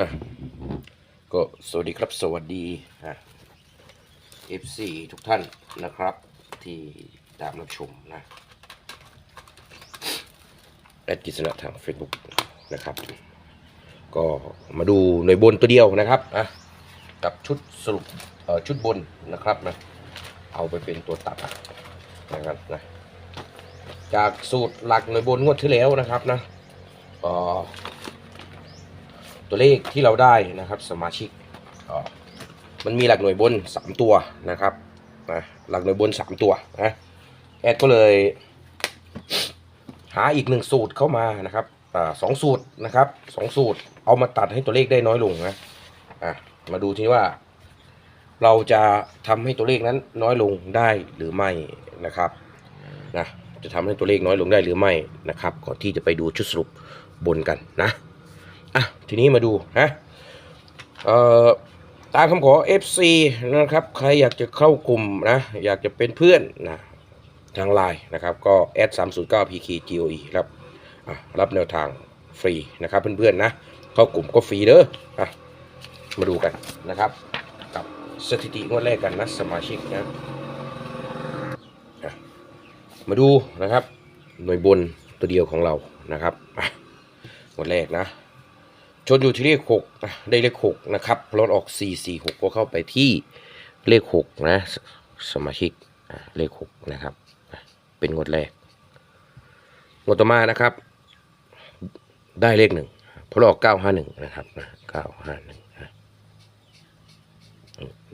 อะก็สวัสดีครับสวัสดีอะ FC ทุกท่านนะครับ ที่ตามรับชมนะแอดกิษณะทาง Facebook นะครับ ก็มาดูหน่วยบนตัวเดียวนะครับอะกับชุดสรุปเอ่อชุดบนนะครับนะเอาไปเป็นตัวตัดนะครับนะจากสูตรหลักหน่วยบนงวดที่แล้วนะครับนะเอ่อ ตัวเลขที่เราได้นะครับ สมาชิกมันมีหลักหน่วยบน 3 ตัวนะครับนะหลักหน่วยบน 3 ตัวนะแอดก็เลย หาอีกหนึ่งสูตรเข้ามานะครับอสองสูตรนะครับสองสูตรเอามาตัดให้ตัวเลขได้น้อยลงนะอะมาดูทีว่า เราจะทำให้ตัวเลขนั้นน้อยลงได้หรือไม่นะครับนะจะทำให้ตัวเลขน้อยลงได้หรือไม่นะครับก่อนที่จะไปดูชุดสรุปบนกันนะ อะทีนี้มาดูนะเอ่อตามคำขอ FC นะครับใครอยากจะเข้ากลุ่มนะอยากจะเป็นเพื่อนนะทางไลน์นะครับก็แอด309 pk goe ครับรับแนวทางฟรีนะครับเพื่อนๆนะเข้ากลุ่มก็ฟรีเด้ออะมาดูกันนะครับ กับสถิติงวดแรกกันนะสมาชิกนะมาดูนะครับหน่วยบนตัวเดียวของเรานะครับอะงวดแรกนะ ชนอยู่ที่เลขหกได้เลขหกนะครับรถออกสี่สี่หกก็เข้าไปที่เลขหกนะสสมาชิกเลขหกนะครับ เป็นงวดแรกงวดต่อมานะครับ ได้เลขหนึ่งพราะออกเก้าห้าหนึ่งนะครับนะเก้าห้าหนึ่ง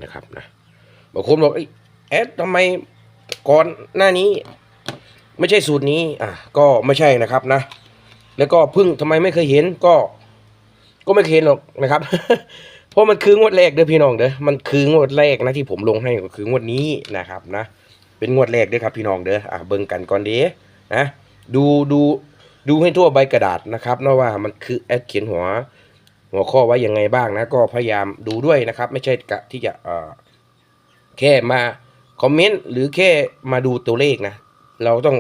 นะครับนะบางคนบอกเอ้ยแอดทำไมก่อนหน้านี้ ไม่ใช่สูตรนี้อะก็ไม่ใช่นะครับนะ แล้วก็พึ่งทำไมไม่เคยเห็นก็ ก็ไม่เคยเห็นหรอกนะครับ เพราะมันคืองวดแรกเด้อพี่น้องเด้อมันคืองวดแรกนะที่ผมลงให้ก็คืองวดนี้นะครับนะ เป็นงวดแรกเด้อครับพี่น้องเด้ออะเบิ่งกันก่อนเด้นะดูดูดูให้ทั่วใบกระดาษนะครับนะว่ามันคือแอดเขียนหัว หัวข้อไว้ยังไงบ้างนะ ก็พยายามดูด้วยนะครับ ไม่ใช่กะที่จะเอ่อแค่มาคอมเมนต์หรือแค่มาดูตัวเลขนะ เราต้อง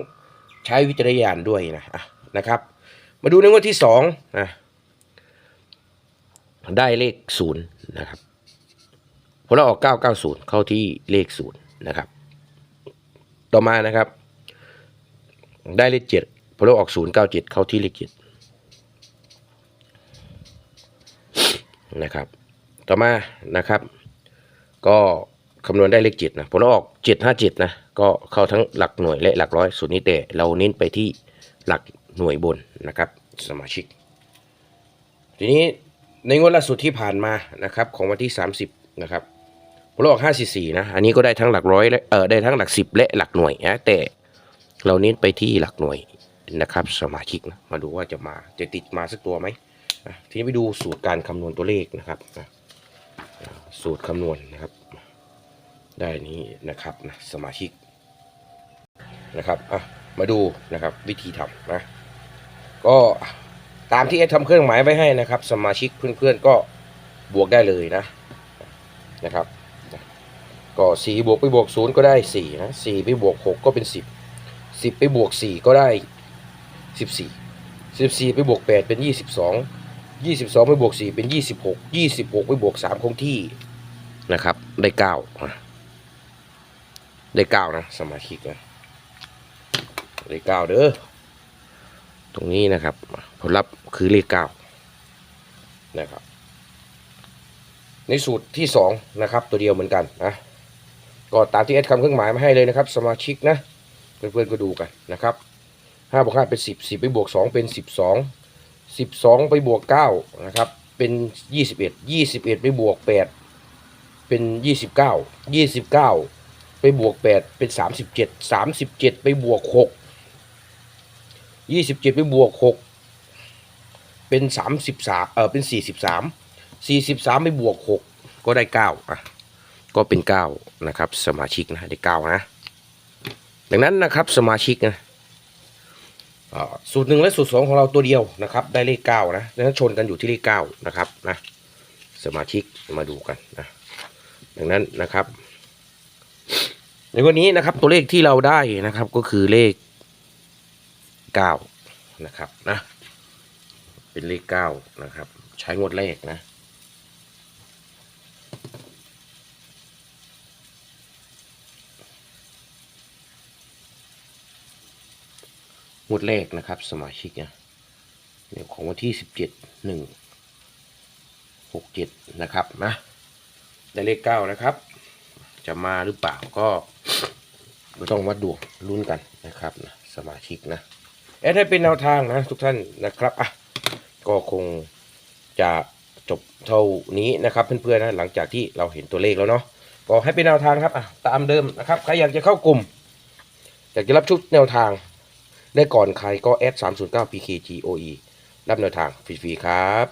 ใช้วิจารณญาณด้วยนะอะนะครับ มาดูในงวดที่สองนะ ได้เลขศูนย์นะครับผลออก 990 เข้าที่เลขศูนย์นะครับ ต่อมานะครับ ได้เลขเจ็ดผลออก 097 เข้าที่เลขเจ็ดนะครับ ต่อมานะครับ ก็คำนวณได้เลขเจ็ดนะผลออก 757 นะ ก็เข้าทั้งหลักหน่วยและหลักร้อยส่วนนี้แต่เราเน้นไปที่หลักหน่วยบนนะครับ สมาชิก ทีนี้ ในงวดล่าสุดที่ผ่านมานะครับของวันที่ 30 นะครับผลออก54 นะ อันนี้ก็ได้ทั้งหลักร้อยและเออได้ทั้งหลัก 10 และหลักหน่วยนะแต่เราเน้นไปที่หลักหน่วยนะครับ สมาชิกนะมาดูว่าจะมาจะติดมาสักตัวไหมทีนี้ไปดูสูตรการคำนวณตัวเลขนะครับ สูตรคำนวณนะครับ ได้นี้นะครับนะสมาชิกนะครับอะมาดูนะครับวิธีทำนะก็ ตามที่แอดทำเครื่องหมายไว้ให้นะครับ สมาชิกเพื่อนๆก็บวกได้เลยนะนะครับ ก็สี่บวกไปบวกศูนย์ก็ได้สี่นะสี่ไปบวกหกก็เป็นสิบสิบไปบวกสี่ก็ได้สิบสี่สิบสี่ไปบวกแปดเป็นยี่สิบสองยี่สิบสองไปบวกสี่เป็นยี่สิบหกยี่สิบหกไปบวกสามคงที่นะครับ ได้เก้าได้เก้านะสมาชิกนะได้เก้าเด้อตรงนี้นะครับ ผลลัพธ์คือเลขเก้านะครับ ในสูตรที่สองนะครับ ตัวเดียวเหมือนกันนะก็ตามที่แอดคำเครื่องหมายมาให้เลยนะครับ สมาชิกนะเพื่อนๆก็ดูกันนะครับห้าบวกห้าเป็นสิบสิบไปบวกสองเป็นสิบสองสิบสองไปบวกเก้านะครับ เป็นยี่สิบเอ็ดยี่สิบเอ็ดไปบวกแปดเป็นยี่สิบเก้ายี่สิบเก้าไปบวกแปดเป็นสามสิบเจ็ดสามสิบเจ็ดไปบวกหกยี่สิบเจ็ดไปบวกหก เป็นสามสิบสามเออเป็นสี่สิบสามสี่สิบสามไปบวกหกก็ได้เก้าอะก็เป็นเก้านะครับ สมาชิกนะได้เก้านะดังนั้นนะครับสมาชิกนะสูตรหนึ่งและสูตรสองของเราตัวเดียวนะครับ ได้เลขเก้านะดังนั้นชนกันอยู่ที่เลขเก้านะครับนะสมาชิกมาดูกันนะดังนั้นนะครับ ในวันนี้นะครับตัวเลขที่เราได้นะครับก็คือเลขเก้านะครับนะ เ็นเลขเก้านะครับ ใช้งวดเลขนะ งวดเลขนะครับ สมาชิกนะเนี่ยของวันที่สิบเจ็ดหนึ่งหกเจ็ดนะครับนะได้เลขเก้านะครับ จะมาหรือเปล่าก็ไม่ต้องวัดดวงรุ่นกันนะครับนะสมาชิกนะแอดให้เป็นแนวทางนะทุกท่านนะครับอะ ก็คงจะจบเท่านี้นะครับเพื่อนๆนะหลังจากที่เราเห็นตัวเลขแล้วเนาะก็ให้เป็นแนวทางครับอะตามเดิมนะครับใครอยากจะเข้ากลุ่ม อยากจะรับชุดแนวทาง ได้ก่อนใครก็ S 3 0 9 PKGOE รับแนวทางฟรีๆครับ